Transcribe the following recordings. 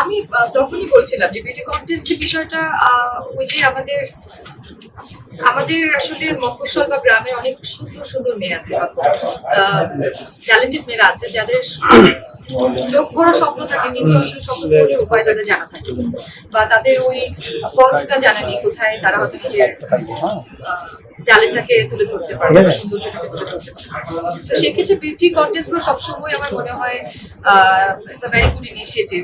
আমি তখনই বলছিলাম যে বিউটি কন্টেস্ট বিষয়টা ওই যে আমাদের আমাদের আসলে মফস্বল বা গ্রামের অনেক সুন্দর সুন্দর মেয়ে আছে বা ট্যালেন্টেড মেয়েরা আছে, যাদের চোখ ভরা স্বপ্ন থাকে, কিন্তু আসলে স্বপ্ন পূরণের উপায় তাদের জানা থাকে। বা তাদের ওই পথটা জানা নেই কোথায়, তারা হয়তো নিজের ট্যালেন্টটাকে তুলে ধরতে পারবে সৌন্দর্যটাকে তুলে ধরতে পারবে তো সেক্ষেত্রে বিউটি কন্টেস্টগুলো সবসময় আমার মনে হয়, আহ it's a very good initiative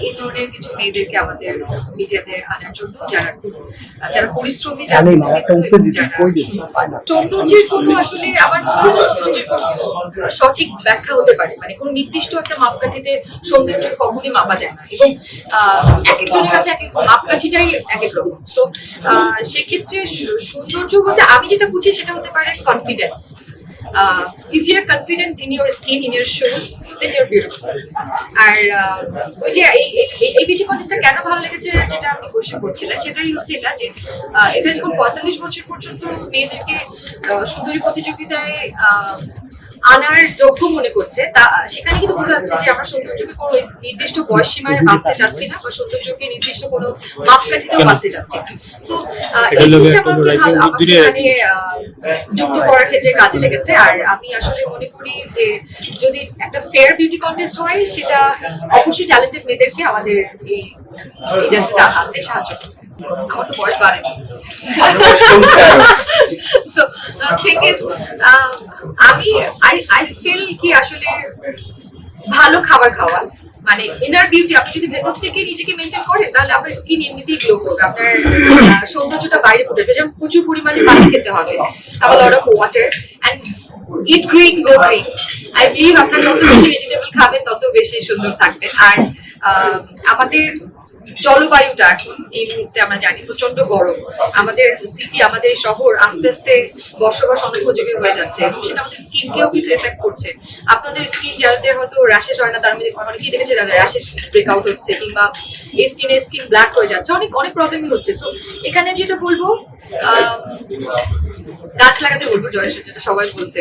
এই ধরনের কিছু মেয়েদেরকে আমাদের মিডিয়াতে আনার জন্য যারা যারা পরিশ্রমী যারা? সৌন্দর্যের কোনো আসলে আমার মনে হয় সৌন্দর্যের কোনো সঠিক ব্যাখ্যা হতে পারে। মানে কোনো নির্দিষ্ট একটা মাপকাঠিতে সৌন্দর্য কখনই মাপা যায় না। এবং আহ, এক একজনের কাছে এক এক মাপকাঠিটাই এক এক রকম সো সেক্ষেত্রে সৌন্দর্য বলতে আমি যেটা বুঝি সেটা হতে পারে confidence if if you're confident in your skin, in your shoes, then you're beautiful. আর আহ, ওই যে এই বিউটি কন্টেস্টটা কেন ভালো লেগেছে যেটা আপনি কোশ্চেন করছিলেন সেটাই হচ্ছে এটা যে আহ, এখানে যখন পঁয়তাল্লিশ বছর পর্যন্ত মেয়েদেরকে আহ, সুন্দরী প্রতিযোগিতায় আনার যোগ্য মনে করছে তা সেখানে কিন্তু বোঝা যাচ্ছে যে আমরা সৌন্দর্যকে কোনো নির্দিষ্ট বয়স সীমায় বাঁধতে চাচ্ছি না বা সৌন্দর্যকে নির্দিষ্ট কোনো মাপকাঠিতেও বাঁধতে চাচ্ছি না। সো এই জিনিসটা আমাকে আহ, যুক্ত করার ক্ষেত্রে কাজে লেগেছে। আর আমি আসলে মনে করি যে যদি একটা ফেয়ার বিউটি কন্টেস্ট হয় সেটা অবশ্যই ট্যালেন্টেড মেয়েদেরকে আমাদের এই ইন্ডাস্ট্রিটা আনতে সাহায্য করবে। আমার তো বয়স বাড়েনি। সো থিং ইজ আমি আই আই ফিল কি আসলে ভালো খাবার খাওয়া মানে ইনার বিউটি আপনি যদি ভেতর থেকে নিজেকে মেনটেন করেন, তাহলে আপনার স্কিন এমনিতেই গ্লো করবে, আপনার সৌন্দর্যটা বাইরে ফুটে। যেমন প্রচুর পরিমাণে পানি খেতে হবে have lot of water and eat green glow green I believe আপনার যত বেশি ভেজিটেবল খাবেন, তত বেশি সুন্দর থাকবেন আর আমাদের জলবায়ুটা এখন এই মুহূর্তে আমরা জানি প্রচণ্ড গরম। আমাদের সিটি আমাদের শহর আস্তে আস্তে বসবাস অনুপযোগী হয়ে যাচ্ছে এবং সেটা আমাদের স্কিনকেও কিন্তু এফেক্ট করছে। আপনাদের স্কিন যাদের হয়তো র্যাশেস হয় না, তার অনেকেই দেখেছে যাদের র্যাশেস ব্রেকআউট হচ্ছে কিংবা এই স্কিনের স্কিন ব্ল্যাক হয়ে যাচ্ছে, অনেক অনেক প্রবলেমই হচ্ছে। সো এখানে আমি যেটা বলব গাছ লাগাতে বলব জয়ের যেটা সবাই বলছে।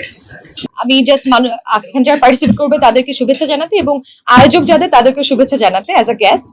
আমি জাস্ট মানুষ এখানে যারা পার্টিসিপেট করবে তাদেরকে শুভেচ্ছা জানাতে এবং আয়োজক যাদের, তাদেরকে শুভেচ্ছা জানাতে অ্যাজ আ গেস্ট